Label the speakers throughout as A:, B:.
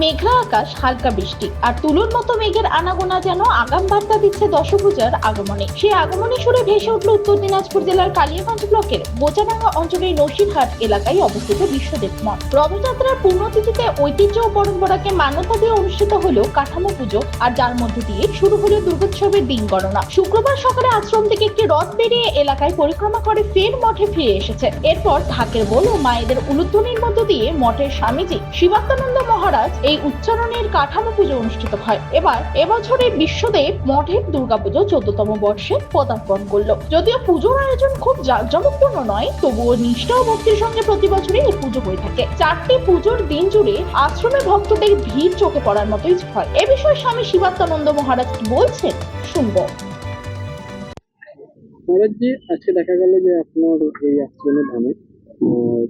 A: মেঘলা আকাশ, হালকা বৃষ্টি। আর তুলোর মতো মেঘের আনাগোনা যেন আগাম বার্তা দিচ্ছে দশভূজার আগমনে। সেই আগমনে সুরে ভেসে উঠল উত্তর দিনাজপুর জেলার কালিয়াগঞ্জ ব্লকের বোচাডাঙ্গা অঞ্চলের নসিরহাট এলাকায় অবস্থিত বিশ্বদেব মঠ। রথযাত্রার পূর্ণতিথিতে ঐতিহ্য ও পরম্পরাকে মান্যতা দিয়ে অনুষ্ঠিত হলো কাঠামো পুজো, আর যার মধ্য দিয়ে শুরু হলো দুর্গোৎসবের দিন গণনা। শুক্রবার সকালে আশ্রম থেকে একটি রথ বেরিয়ে এলাকায় পরিক্রমা করে ফের মঠে ফিরে এসেছে। এরপর ঢাকের বোল ও মায়েদের উলুধ্বনির মধ্য দিয়ে মঠের স্বামীজি শিবাত্মানন্দ মহারাজ এই উচ্চারণের কাঠামো পুজো অনুষ্ঠিত হয়। এবার এবছরে বিশ্বদেব মঠের দুর্গাপুজো চোদ্দতম বর্ষে পদার্পণ করল। যদিও পুজোর আয়োজন খুব জাঁকজমকপূর্ণ নয় তবুও নিষ্ঠা ও ভক্তির সঙ্গে প্রতি বছরই এই পুজো হয়ে থাকে। চারটি পুজোর দিন জুড়ে আশ্রমে ভক্তদের ভিড় চোখে পড়ার মতোই হয়। এ বিষয়ে স্বামী শিবাত্মানন্দ মহারাজ কি বলছেন শুনব।
B: মহারাজজি আজকে দেখা গেল যে আপনার এই আশ্রমের আহ,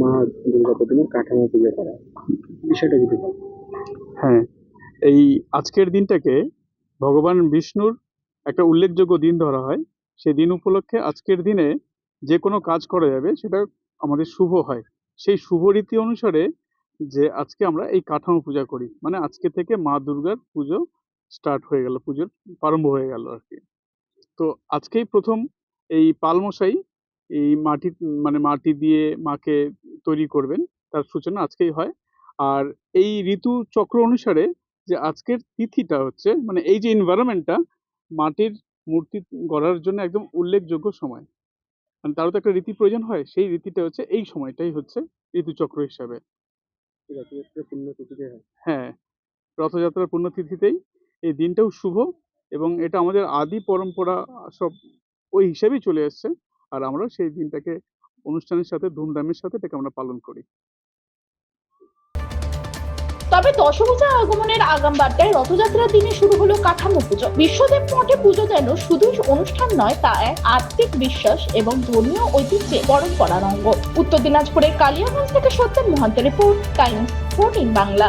B: মা দুর্গা প্রতিমার কাঠামো পুজো করা। বিষয়টা যদি বলেন।
C: হ্যাঁ এই আজকের দিনটাকে ভগবান বিষ্ণুর একটা উল্লেখযোগ্য দিন ধরা হয়। সেই দিন উপলক্ষে আজকের দিনে যে কোনো কাজ করা যাবে, সেটা আমাদের শুভ হয়। সেই শুভ রীতি অনুসারে যে আজকে আমরা এই কাঠামো পূজা করি। মানে আজকে থেকে মা দুর্গার পুজো স্টার্ট হয়ে গেল, পুজোর প্রারম্ভ হয়ে গেল আর কি। তো আজকেই প্রথম এই পালমশাই এই মাটি মানে মাটি দিয়ে মাকে তৈরি করবেন তার সূচনা আজকেই হয়। আর এই ঋতু চক্র অনুসারে যে আজকের তিথিটা হচ্ছে মানে এই যে এনভায়রনমেন্টটা মাটির মূর্তি গড়ার জন্য একদম উল্লেখযোগ্য সময়। মানে তারও তো একটা রীতি প্রয়োজন হয় সেই রীতিটা হচ্ছে এই সময়টাই হচ্ছে ঋতুচক্র হিসাবে। হ্যাঁ। রথযাত্রার পুণ্যতিথিতেই এই দিনটাও শুভ এবং এটা আমাদের আদি পরম্পরা সব ওই হিসাবেই চলে আসছে। আর আমরা সেই দিনটাকে অনুষ্ঠানের সাথে ধুমধামের সাথে এটাকে আমরা পালন করি।
A: তবে দশভূজা আগমনের আগাম বার্তায় রথযাত্রার দিনে শুরু হলো কাঠামো পুজো। বিশ্বদেব মঠে পুজো যেন শুধু অনুষ্ঠান নয়, তা এক আত্মিক বিশ্বাস এবং ধর্মীয় ঐতিহ্যে পরম্পরার অঙ্গ। উত্তর দিনাজপুরের কালিয়াগঞ্জ থেকে সত্যেন মহান্তের রিপোর্ট, টাইমস, ফোর্টিন বাংলা।